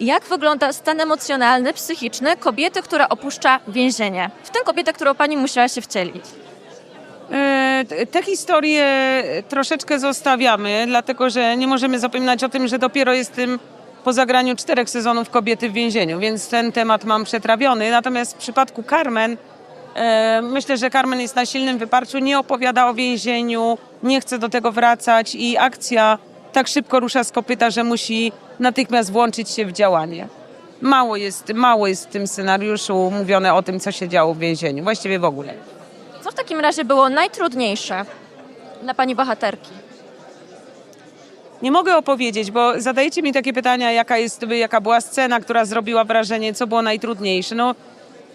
Jak wygląda stan emocjonalny, psychiczny kobiety, która opuszcza więzienie? W tę kobietę, którą pani musiała się wcielić. E, Te historie troszeczkę zostawiamy, dlatego że nie możemy zapominać o tym, że dopiero jestem po zagraniu czterech sezonów kobiety w więzieniu, więc ten temat mam przetrawiony. Natomiast w przypadku Carmen, e, myślę, że Carmen jest na silnym wyparciu, nie opowiada o więzieniu, nie chce do tego wracać i akcja tak szybko rusza z kopyta, że musi natychmiast włączyć się w działanie. Mało jest, mało jest w tym scenariuszu mówione o tym, co się działo w więzieniu, właściwie w ogóle. Co w takim razie było najtrudniejsze dla pani bohaterki? Nie mogę opowiedzieć, bo zadajecie mi takie pytania, jaka, jest, jaka była scena, która zrobiła wrażenie, co było najtrudniejsze. No,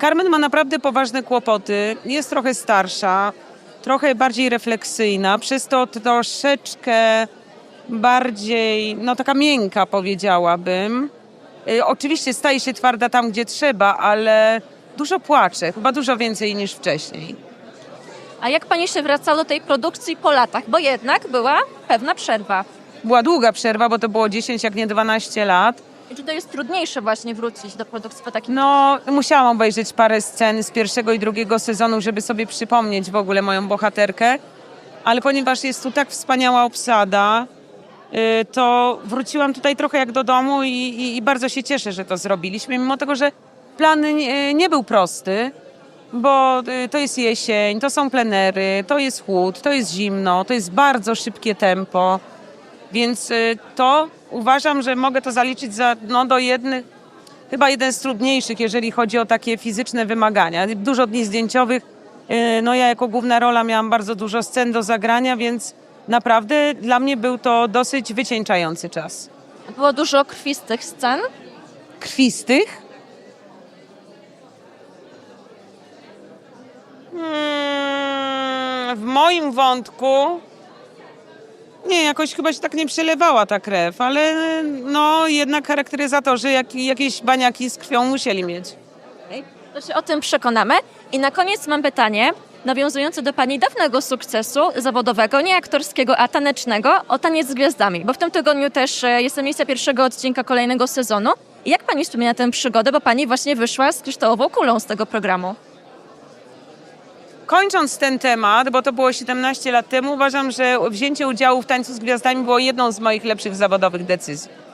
Carmen ma naprawdę poważne kłopoty, jest trochę starsza, trochę bardziej refleksyjna, przez to troszeczkę bardziej, no taka miękka powiedziałabym. Y, Oczywiście staje się twarda tam, gdzie trzeba, ale dużo płacze, chyba dużo więcej niż wcześniej. A jak pani się wracało do tej produkcji po latach? Bo jednak była pewna przerwa. Była długa przerwa, bo to było 10, jak nie 12 lat. I czy to jest trudniejsze właśnie wrócić do produkcji po takim... No, musiałam obejrzeć parę scen z pierwszego i drugiego sezonu, żeby sobie przypomnieć w ogóle moją bohaterkę. Ale ponieważ jest tu tak wspaniała obsada, to wróciłam tutaj trochę jak do domu i, i, i bardzo się cieszę, że to zrobiliśmy, mimo tego, że plan nie, nie był prosty, bo y, to jest jesień, to są plenery, to jest chłód, to jest zimno, to jest bardzo szybkie tempo. Więc y, to uważam, że mogę to zaliczyć za, no, do jednych, chyba jeden z trudniejszych, jeżeli chodzi o takie fizyczne wymagania. Dużo dni zdjęciowych. y, No ja jako główna rola miałam bardzo dużo scen do zagrania, więc naprawdę dla mnie był to dosyć wycieńczający czas. Było dużo krwistych scen. Krwistych? Hmm, w moim wątku nie, jakoś chyba się tak nie przelewała ta krew, ale no jednak charakteryzatorzy jak, jakieś baniaki z krwią musieli mieć. To się o tym przekonamy. I na koniec mam pytanie nawiązujące do pani dawnego sukcesu zawodowego, nie aktorskiego, a tanecznego, o taniec z gwiazdami. Bo w tym tygodniu też e, jest emisja pierwszego odcinka kolejnego sezonu. Jak pani wspomina tę przygodę, bo pani właśnie wyszła z kryształową kulą z tego programu. Kończąc ten temat, bo to było 17 lat temu, uważam, że wzięcie udziału w Tańcu z Gwiazdami było jedną z moich lepszych zawodowych decyzji.